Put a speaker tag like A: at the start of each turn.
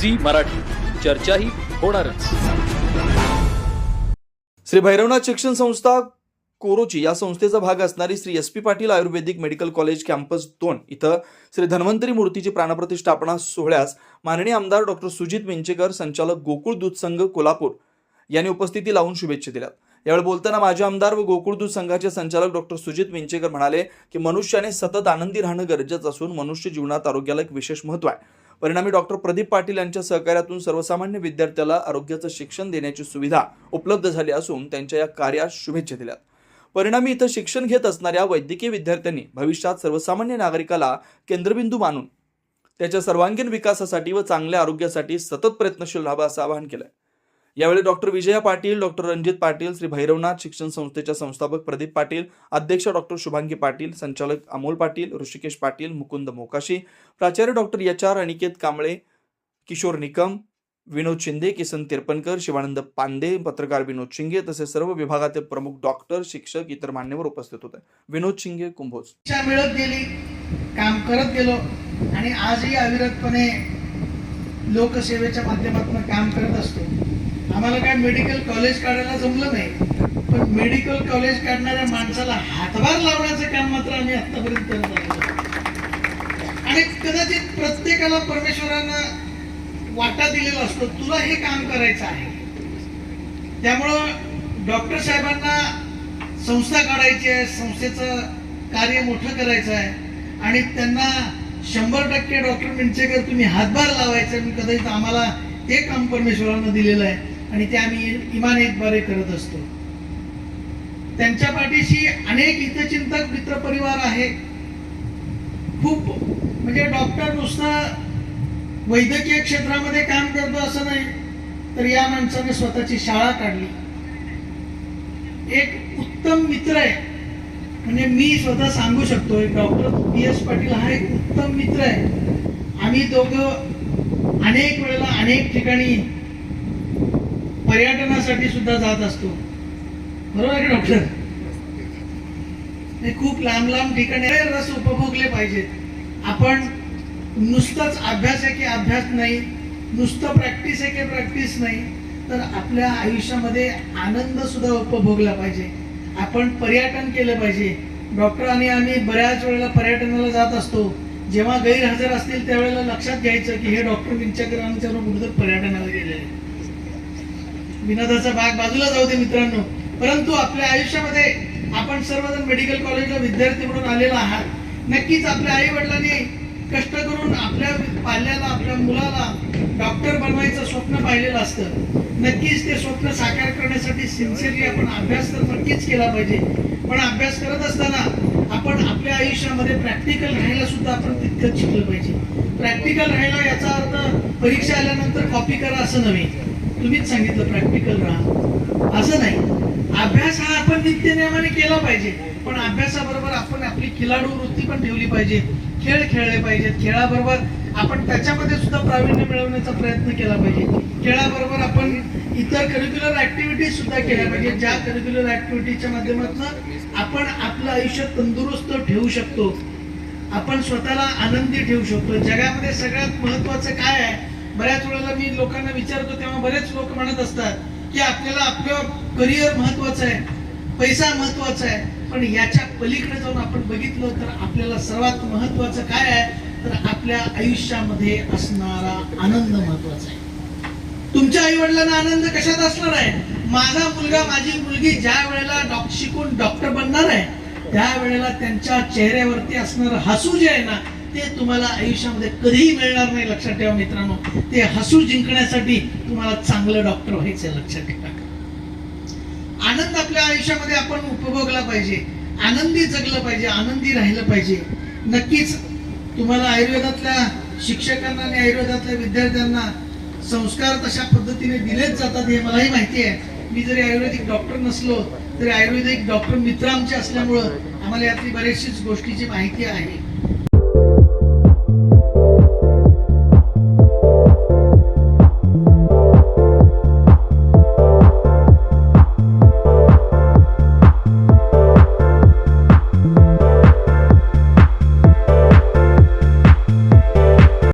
A: Zee Marathi. चर्चाही होणारच.
B: श्री भैरवनाथ शिक्षण संस्था कोरोची या संस्थेचा भाग असणारी Shri S P Patil Ayurvedic medical college campus दोन इथं श्री धन्वंतरी मूर्तीची प्राणप्रतिष्ठापना सोहळ्यास माननीय आमदार डॉक्टर सुजित मिंचेकर संचालक गोकुळ दूध संघ कोल्हापूर यांनी उपस्थिती लावून शुभेच्छा दिल्या यावेळी बोलताना माजी आमदार व गोकुळ दूध संघाचे संचालक डॉक्टर सुजित विंचेकर म्हणाले की मनुष्याने सतत आनंदी राहणं गरजेचं असून मनुष्य जीवनात आरोग्याला एक विशेष महत्त्व आहे. परिणामी डॉक्टर प्रदीप पाटील यांच्या सहकार्यातून सर्वसामान्य विद्यार्थ्याला आरोग्याचं शिक्षण देण्याची सुविधा उपलब्ध झाली असून त्यांच्या या कार्यास शुभेच्छा दिल्या परिणामी इथं शिक्षण घेत असणाऱ्या वैद्यकीय विद्यार्थ्यांनी भविष्यात सर्वसामान्य नागरिकाला केंद्रबिंदू मानून त्याच्या सर्वांगीण विकासासाठी व चांगल्या आरोग्यासाठी सतत प्रयत्नशील राहावा असं आवाहन केलं यावेळी डॉक्टर विजया पाटील डॉक्टर रणजित पाटील श्री भैरवनाथ शिक्षण संस्थेच्या संस्थापक प्रदीप पाटील अध्यक्ष डॉक्टर शुभांगी पाटील संचालक अमोल पाटील ऋषिकेश पाटील मुकुंद मोकाशी प्राचार्य doctor H R Aniket Kamble Kishor Nikam Vinod Shinde Kisan Tirpankar Shivanand Pande पत्रकार विनोद शिंगे तसेच सर्व विभागातील प्रमुख डॉक्टर शिक्षक इतर मान्यवर उपस्थित होते. विनोद शिंगे कुंभोज.
C: मिळत गेली काम करत गेलो आणि आजही अविरतपणे लोकसेवेच्या माध्यमातून काम करत असतो. आम्हाला काय मेडिकल कॉलेज काढायला जमलं नाही. पण मेडिकल कॉलेज काढणाऱ्या माणसाला हातभार लावण्याचं काम मात्र आम्ही आतापर्यंत करत आलो आणि कदाचित प्रत्येकाला परमेश्वरानं वाटा दिलेला असतो तुला हे काम करायचं आहे. त्यामुळं डॉक्टर साहेबांना संस्था काढायची आहे संस्थेचं कार्य मोठं करायचं आहे. आणि त्यांना शंभर टक्के डॉक्टर म्हणजे मिंचेकर तुम्ही हातभार लावायचा आणि कदाचित आम्हाला हे काम परमेश्वरानं दिलेलं आहे. आणि ते आम्ही इमान एकबारे करत असतो. त्यांच्या पाठीशी अनेक हितचिंतक मित्रपरिवार आहे. खूप म्हणजे डॉक्टर नुसतं वैद्यकीय क्षेत्रामध्ये काम करतो असं नाही तर या माणसाने स्वतःची शाळा काढली. एक उत्तम मित्र आहे. म्हणजे मी स्वतः सांगू शकतो एक डॉक्टर पी एस पाटील हा एक उत्तम मित्र आहे. आम्ही दोघं अनेक वेळेला अनेक ठिकाणी पर्यटनासाठी सुद्धा जात असतो. बरोबर आहे डॉक्टर? हे खूप लांब लांब ठिकाणी रस उपभोगले पाहिजेत. आपण नुसतंच अभ्यास आहे की अभ्यास नाही नुसतं प्रॅक्टिस आहे की प्रॅक्टिस नाही तर आपल्या आयुष्यामध्ये आनंद सुद्धा उपभोगला पाहिजे. आपण पर्यटन केलं पाहिजे. डॉक्टर आणि आम्ही बऱ्याच वेळेला पर्यटनाला जात असतो. जेव्हा गैरहजर असतील त्यावेळेला लक्षात घ्यायचं की हे डॉक्टर विंचकरांच्या कुठेतरी पर्यटनाला गेले विनोदाचा भाग बाजूला जाऊ दे मित्रांनो. परंतु आपल्या आयुष्यामध्ये आपण सर्वजण मेडिकल कॉलेजला विद्यार्थी म्हणून आलेला आहात. नक्कीच आपल्या आई वडिलांनी कष्ट करून आपल्या पाल्याला आपल्या मुलाला डॉक्टर बनवायचं स्वप्न पाहिलेलं असतं. नक्कीच ते स्वप्न साकार करण्यासाठी सिन्सिअरली आपण अभ्यास तर नक्कीच केला पाहिजे. पण अभ्यास करत असताना आपण आपल्या आयुष्यामध्ये प्रॅक्टिकल राहायला सुद्धा आपण तितकंच शिकलं पाहिजे. प्रॅक्टिकल राहायला याचा अर्थ परीक्षा आल्यानंतर कॉपी करा असं नव्हे. तुम्हीच सांगितलं प्रॅक्टिकल राहा. असं नाही. अभ्यास हा आपण नित्यनियमाने केला पाहिजे. पण अभ्यासाबरोबर आपण आपली खिलाडू वृत्ती पण ठेवली पाहिजे. खेळ खेळले पाहिजेत. खेळाबरोबर आपण त्याच्यामध्ये सुद्धा प्रावीण्य मिळवण्याचा प्रयत्न केला पाहिजे. खेळाबरोबर आपण इतर करिक्युलर ऍक्टिव्हिटीज सुद्धा केल्या पाहिजे ज्या करिक्युलर ऍक्टिव्हिटीच्या माध्यमातून आपण आपलं आयुष्य तंदुरुस्त ठेवू शकतो. आपण स्वतःला आनंदी ठेवू शकतो. जगामध्ये सगळ्यात महत्वाचं काय आहे? बऱ्याच वेळेला मी लोकांना विचारतो तेव्हा बरेच लोक म्हणत असतात की आपल्याला आपलं करिअर महत्वाचं आहे पैसा महत्त्वाचा आहे पण याच्या पलीकडे जाऊन आपण बघितलं तर आपल्याला सर्वात महत्वाचं काय आहे? तर आपल्या आयुष्यामध्ये असणारा आनंद महत्त्वाचा आहे. तुमच्या आई वडिलांना आनंद कशात असणार आहे? माझा मुलगा माझी मुलगी ज्या वेळेला डॉक्टर शिकून डॉक्टर बनणार आहे त्या वेळेला त्यांच्या चेहऱ्यावरती असणारं हसू जे आहे ना ते तुम्हाला आयुष्यामध्ये कधीही मिळणार नाही लक्षात ठेवा मित्रांनो. ते हसू जिंकण्यासाठी तुम्हाला चांगलं डॉक्टर व्हायचं लक्षात ठेवा. आनंद आपल्या आयुष्यामध्ये आपण उपभोगला पाहिजे. आनंदी जगलं पाहिजे आनंदी राहिलं पाहिजे. नक्कीच तुम्हाला आयुर्वेदातल्या शिक्षकांना आणि आयुर्वेदातल्या विद्यार्थ्यांना संस्कार तशा पद्धतीने दिलेच जातात हे मलाही माहिती आहे. मी जरी आयुर्वेदिक डॉक्टर नसलो तरी आयुर्वेदिक डॉक्टर मित्र आमचे असल्यामुळं आम्हाला यातली बऱ्याचशीच गोष्टीची माहिती आहे.